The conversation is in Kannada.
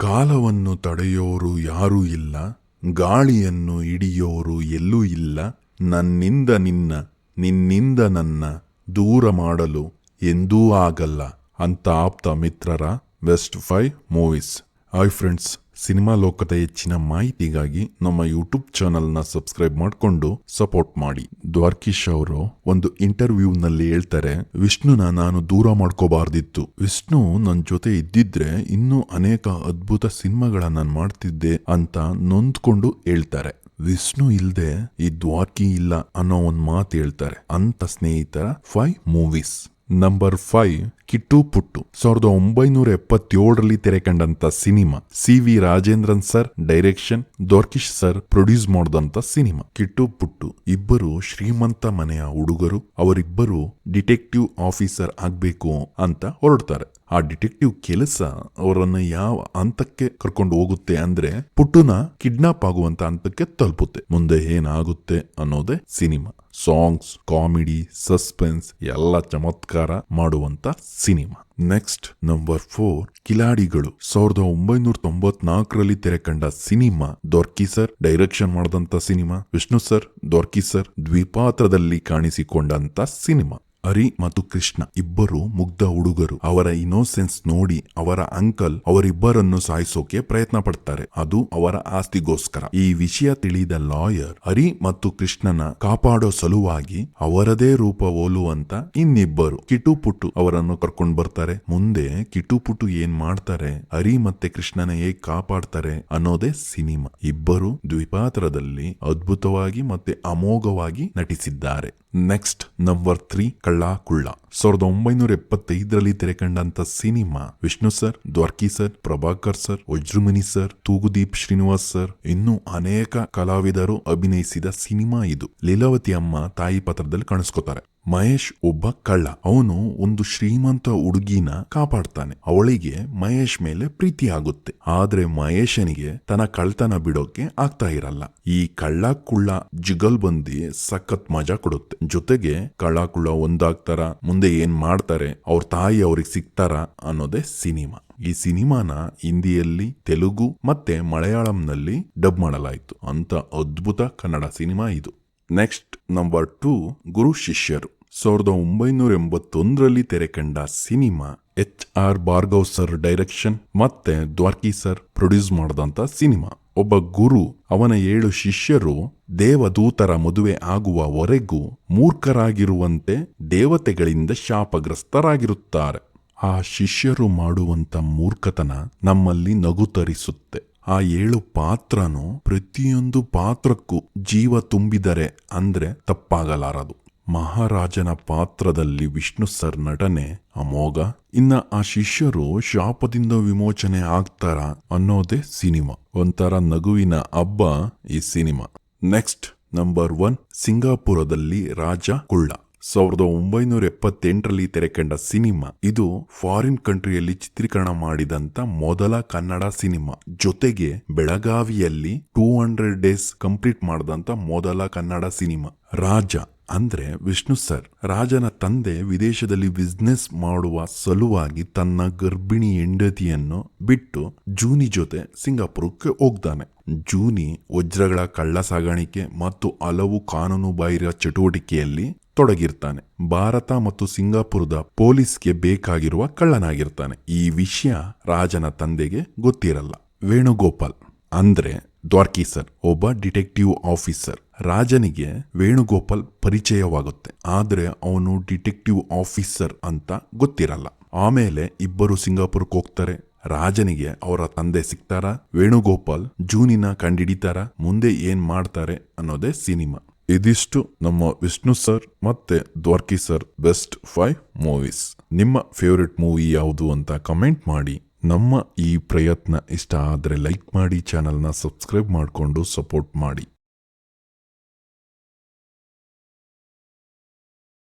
ಕಾಲವನ್ನು ತಡೆಯೋರು ಯಾರೂ ಇಲ್ಲ, ಗಾಳಿಯನ್ನು ಹಿಡಿಯೋರು ಎಲ್ಲೂ ಇಲ್ಲ, ನನ್ನಿಂದ ನಿನ್ನ, ನಿನ್ನಿಂದ ನನ್ನ ದೂರ ಮಾಡಲು ಎಂದೂ ಆಗಲ್ಲ, ಅಂತ ಆಪ್ತ ಮಿತ್ರರ best five movies hi friends cinema ಲೋಕದ ಹೆಚ್ಚಿನ ಮಾಹಿತಿಗಾಗಿ ನಮ್ಮ ಯೂಟ್ಯೂಬ್ ಚಾನೆಲ್ನ ಸಬ್ಸ್ಕ್ರೈಬ್ ಮಾಡಿಕೊಂಡು ಸಪೋರ್ಟ್ ಮಾಡಿ. ದ್ವಾರ್ಕೀಶ್ ಅವರು ಒಂದು ಇಂಟರ್ವ್ಯೂನಲ್ಲಿ ಹೇಳ್ತಾರೆ, ವಿಷ್ಣುನ ನಾನು ದೂರ ಮಾಡ್ಕೋಬಾರ್ದಿತ್ತು. ವಿಷ್ಣು ನನ್ನ ಜೊತೆ ಇದ್ದಿದ್ರೆ ಇನ್ನೂ ಅನೇಕ ಅದ್ಭುತ ಸಿನಿಮಾಗಳನ್ನ ನಾನು ಮಾಡ್ತಿದ್ದೆ ಅಂತ ನೊಂದ್ಕೊಂಡು ಹೇಳ್ತಾರೆ. ವಿಷ್ಣು ಇಲ್ದೆ ಈ ದ್ವಾರ್ಕಿ ಇಲ್ಲ ಅನ್ನೋ ಒಂದು ಮಾತು ಹೇಳ್ತಾರೆ. ಅಂತ ಸ್ನೇಹಿತರ five movies number five, Kittu Puttu. ಸಾವಿರದ ಒಂಬೈನೂರ ಎಪ್ಪತ್ತೇಳರಲ್ಲಿ ತೆರೆ ಕಂಡಂತ cinema. C V Rajendran sir, direction. Dwarakish sir, produce ಮಾಡಿದಂತ ಸಿನಿಮಾ. ಕಿಟ್ಟು ಪುಟ್ಟು. ಇಬ್ಬರು ಶ್ರೀಮಂತ ಮನೆಯ ಹುಡುಗರು. ಅವರಿಬ್ಬರು ಡಿಟೆಕ್ಟಿವ್ ಆಫೀಸರ್ ಆಗ್ಬೇಕು ಅಂತ ಹೊರಡ್ತಾರೆ. ಆ ಡಿಟೆಕ್ಟಿವ್ ಕೆಲಸ ಅವರನ್ನ ಯಾವ ಹಂತಕ್ಕೆ ಕರ್ಕೊಂಡು ಹೋಗುತ್ತೆ ಅಂದ್ರೆ ಪುಟ್ಟುನ ಕಿಡ್ನಾಪ್ ಆಗುವಂತ ಹಂತಕ್ಕೆ ತಲುಪುತ್ತೆ. ಮುಂದೆ ಏನಾಗುತ್ತೆ ಅನ್ನೋದೇ ಸಿನಿಮಾ. ಸಾಂಗ್ಸ್, ಕಾಮಿಡಿ, ಸಸ್ಪೆನ್ಸ್ ಎಲ್ಲ ಚಮತ್ಕಾರ ಮಾಡುವಂತ cinema. Next number four, Kiladigalu. ಸಾವಿರದ ಒಂಬೈನೂರ ತೊಂಬತ್ನಾಲ್ಕರಲ್ಲಿ ತೆರೆ ಕಂಡ ಸಿನಿಮಾ, ದೊರ್ಕಿ ಸರ್, ಡೈರೆಕ್ಷನ್ ಮಾಡಿದಂತ ಸಿನಿಮಾ. ವಿಷ್ಣು ಸರ್, ದೊರ್ಕಿ ಸರ್, ದ್ವಿಪಾತ್ರದಲ್ಲಿ ಕಾಣಿಸಿಕೊಂಡಂತ ಸಿನಿಮಾ. ಹರಿ ಮತ್ತು ಕೃಷ್ಣ ಇಬ್ಬರು ಮುಗ್ಧ ಹುಡುಗರು. ಅವರ ಇನೋಸೆನ್ಸ್ ನೋಡಿ ಅವರ ಅಂಕಲ್ ಅವರಿಬ್ಬರನ್ನು ಸಾಯಿಸೋಕೆ ಪ್ರಯತ್ನ ಪಡ್ತಾರೆ ಅದು ಅವರ ಆಸ್ತಿಗೋಸ್ಕರ. ಈ ವಿಷಯ ತಿಳಿದ ಲಾಯರ್ ಹರಿ ಮತ್ತು ಕೃಷ್ಣನ ಕಾಪಾಡೋ ಸಲುವಾಗಿ ಅವರದೇ ರೂಪ ಹೋಲುವಂತ ಇನ್ನಿಬ್ಬರು ಕಿಟು ಪುಟ್ಟು ಅವರನ್ನು ಕರ್ಕೊಂಡು ಬರ್ತಾರೆ. ಮುಂದೆ ಕಿಟು ಪುಟ್ಟು ಏನ್ ಮಾಡ್ತಾರೆ? ಹರಿ ಮತ್ತೆ ಕೃಷ್ಣನ ಹೇಗ್ ಕಾಪಾಡ್ತಾರೆ ಅನ್ನೋದೇ ಸಿನಿಮಾ. ಇಬ್ಬರು ದ್ವಿಪಾತ್ರದಲ್ಲಿ ಅದ್ಭುತವಾಗಿ ಮತ್ತೆ ಅಮೋಘವಾಗಿ ನಟಿಸಿದ್ದಾರೆ. ನೆಕ್ಸ್ಟ್ ನಂಬರ್ ತ್ರೀ ಕಳ್ಳ ಕುಳ್ಳ. ಸಾವಿರದ ಒಂಬೈನೂರ ಎಪ್ಪತ್ತೈದರಲ್ಲಿ ತೆರೆಕಂಡಂತ cinema, Vishnu sir, Dwarakish sir, Prabhakar sir, Vajramuni sir, Thoogudeep Srinivas sir, ಇನ್ನೂ ಅನೇಕ ಕಲಾವಿದರು ಅಭಿನಯಿಸಿದ ಸಿನಿಮಾ ಇದು. ಲೀಲಾವತಿ ಅಮ್ಮ ತಾಯಿ ಪಾತ್ರದಲ್ಲಿ ಕಾಣಿಸ್ಕೋತಾರೆ. ಮಹೇಶ್ ಒಬ್ಬ ಕಳ್ಳ. ಅವನು ಒಂದು ಶ್ರೀಮಂತ ಹುಡುಗಿನ ಕಾಪಾಡ್ತಾನೆ. ಅವಳಿಗೆ ಮಹೇಶ್ ಮೇಲೆ ಪ್ರೀತಿ ಆಗುತ್ತೆ. ಆದ್ರೆ ಮಹೇಶನಿಗೆ ತನ್ನ ಕಳ್ತನ ಬಿಡೋಕೆ ಆಗ್ತಾ ಇರಲ್ಲ. ಈ ಕಳ್ಳ ಕುಳ್ಳ ಜಿಗಲ್ ಬಂದಿ ಸಖತ್ ಮಜಾ ಕೊಡುತ್ತೆ. ಜೊತೆಗೆ ಕಳ್ಳ ಕುಳ್ಳ ಒಂದಾಗ್ತಾರ, ಮುಂದೆ ಏನ್ ಮಾಡ್ತಾರೆ, ಅವ್ರ ತಾಯಿ ಅವ್ರಿಗೆ ಸಿಗ್ತಾರ ಅನ್ನೋದೇ ಸಿನಿಮಾ. ಈ ಸಿನಿಮಾನ ಹಿಂದಿಯಲ್ಲಿ, ತೆಲುಗು ಮತ್ತೆ ಮಲಯಾಳಂನಲ್ಲಿ ಡಬ್ ಮಾಡಲಾಯಿತು. ಅಂತ ಅದ್ಭುತ ಕನ್ನಡ ಸಿನಿಮಾ ಇದು. Next number two, Guru Shishyaru. ಸಾವಿರದ ಒಂಬೈನೂರ ಎಂಬತ್ತೊಂದರಲ್ಲಿ ತೆರೆಕಂಡ cinema H R Bhargav sir direction ಮತ್ತೆ ದ್ವಾರ್ಕಿ ಸರ್ ಪ್ರೊಡ್ಯೂಸ್ ಮಾಡಿದಂತ ಸಿನಿಮಾ. ಒಬ್ಬ ಗುರು, ಅವನ ಏಳು ಶಿಷ್ಯರು ದೇವದೂತರ ಮದುವೆ ಆಗುವವರೆಗೂ ಮೂರ್ಖರಾಗಿರುವಂತೆ ದೇವತೆಗಳಿಂದ ಶಾಪಗ್ರಸ್ತರಾಗಿರುತ್ತಾರೆ. ಆ ಶಿಷ್ಯರು ಮಾಡುವಂತ ಮೂರ್ಖತನ ನಮ್ಮಲ್ಲಿ ನಗು ತರಿಸುತ್ತೆ ಆ ಏಳು ಪಾತ್ರನು ಪ್ರತಿಯೊಂದು ಪಾತ್ರಕ್ಕೂ ಜೀವ ತುಂಬಿದರೆ ಅಂದ್ರೆ ತಪ್ಪಾಗಲಾರದು. ಮಹಾರಾಜನ ಪಾತ್ರದಲ್ಲಿ ವಿಷ್ಣು ಸರ್ ನಟನೆ ಅಮೋಘ. ಇನ್ನ ಆ ಶಿಷ್ಯರು ಶಾಪದಿಂದ ವಿಮೋಚನೆ ಆಗ್ತಾರ ಅನ್ನೋದೇ ಸಿನಿಮಾ. ಒಂಥರ ನಗುವಿನ ಹಬ್ಬ ಈ ಸಿನಿಮಾ. ನೆಕ್ಸ್ಟ್ ನಂಬರ್ ಒನ್, ಸಿಂಗಾಪುರದಲ್ಲಿ ರಾಜ ಕುಳ್ಳ. ಸಾವಿರದ ಒಂಬೈನೂರ ಎಪ್ಪತ್ತೆಂಟರಲ್ಲಿ ತೆರೆಕಂಡ ಸಿನಿಮಾ. ಇದು ಫಾರಿನ್ ಕಂಟ್ರಿಯಲ್ಲಿ ಚಿತ್ರೀಕರಣ ಮಾಡಿದಂತ ಮೊದಲ ಕನ್ನಡ ಸಿನಿಮಾ. ಜೊತೆಗೆ ಬೆಳಗಾವಿಯಲ್ಲಿ ಟೂ ಹಂಡ್ರೆಡ್ ಡೇಸ್ ಕಂಪ್ಲೀಟ್ ಮಾಡಿದಂತ ಮೊದಲ ಕನ್ನಡ ಸಿನಿಮಾ. ರಾಜ ಅಂದ್ರೆ ವಿಷ್ಣು ಸರ್, ರಾಜನ ತಂದೆ ವಿದೇಶದಲ್ಲಿ ಬಿಸ್ನೆಸ್ ಮಾಡುವ ಸಲುವಾಗಿ ತನ್ನ ಗರ್ಭಿಣಿ ಹೆಂಡತಿಯನ್ನು ಬಿಟ್ಟು ಜೂನಿ ಜೊತೆ ಸಿಂಗಾಪುರಕ್ಕೆ ಹೋಗ್ತಾನೆ. ಜೂನಿ ವಜ್ರಗಳ ಕಳ್ಳ ಸಾಗಾಣಿಕೆ ಮತ್ತು ಹಲವು ಕಾನೂನು ಬಾಹಿರ ಚಟುವಟಿಕೆಯಲ್ಲಿ ತೊಡಗಿರ್ತಾನೆ. ಭಾರತ ಮತ್ತು ಸಿಂಗಾಪುರದ ಪೊಲೀಸ್ಗೆ ಬೇಕಾಗಿರುವ ಕಳ್ಳನಾಗಿರ್ತಾನೆ. ಈ ವಿಷಯ ರಾಜನ ತಂದೆಗೆ ಗೊತ್ತಿರಲ್ಲ. ವೇಣುಗೋಪಾಲ್ ಅಂದ್ರೆ ದ್ವಾರ್ಕಿ ಸರ್, ಒಬ್ಬ ಡಿಟೆಕ್ಟಿವ್ ಆಫೀಸರ್. ರಾಜನಿಗೆ ವೇಣುಗೋಪಾಲ್ ಪರಿಚಯವಾಗುತ್ತೆ. ಆದ್ರೆ ಅವನು ಡಿಟೆಕ್ಟಿವ್ ಆಫೀಸರ್ ಅಂತ ಗೊತ್ತಿರಲ್ಲ. ಆಮೇಲೆ ಇಬ್ಬರು ಸಿಂಗಾಪುರಕ್ಕೆ ಹೋಗ್ತಾರೆ. ರಾಜನಿಗೆ ಅವರ ತಂದೆ ಸಿಗ್ತಾರ? ವೇಣುಗೋಪಾಲ್ ಜೂನಿನ ಕಂಡಿಡಿತಾರ? ಮುಂದೆ ಏನ್ ಮಾಡ್ತಾರೆ ಅನ್ನೋದೇ ಸಿನಿಮಾ. ಇದಿಷ್ಟು ನಮ್ಮ ವಿಷ್ಣು ಸರ್ ಮತ್ತೆ Dwarakish sir best five movies. ನಿಮ್ಮ ಫೇವ್ರೆಟ್ ಮೂವಿ ಯಾವುದು ಅಂತ ಕಮೆಂಟ್ ಮಾಡಿ. ನಮ್ಮ ಈ ಪ್ರಯತ್ನ ಇಷ್ಟ ಆದರೆ ಲೈಕ್ ಮಾಡಿ, ಚಾನಲ್ನ ಸಬ್ಸ್ಕ್ರೈಬ್ ಮಾಡಿಕೊಂಡು ಸಪೋರ್ಟ್ ಮಾಡಿ.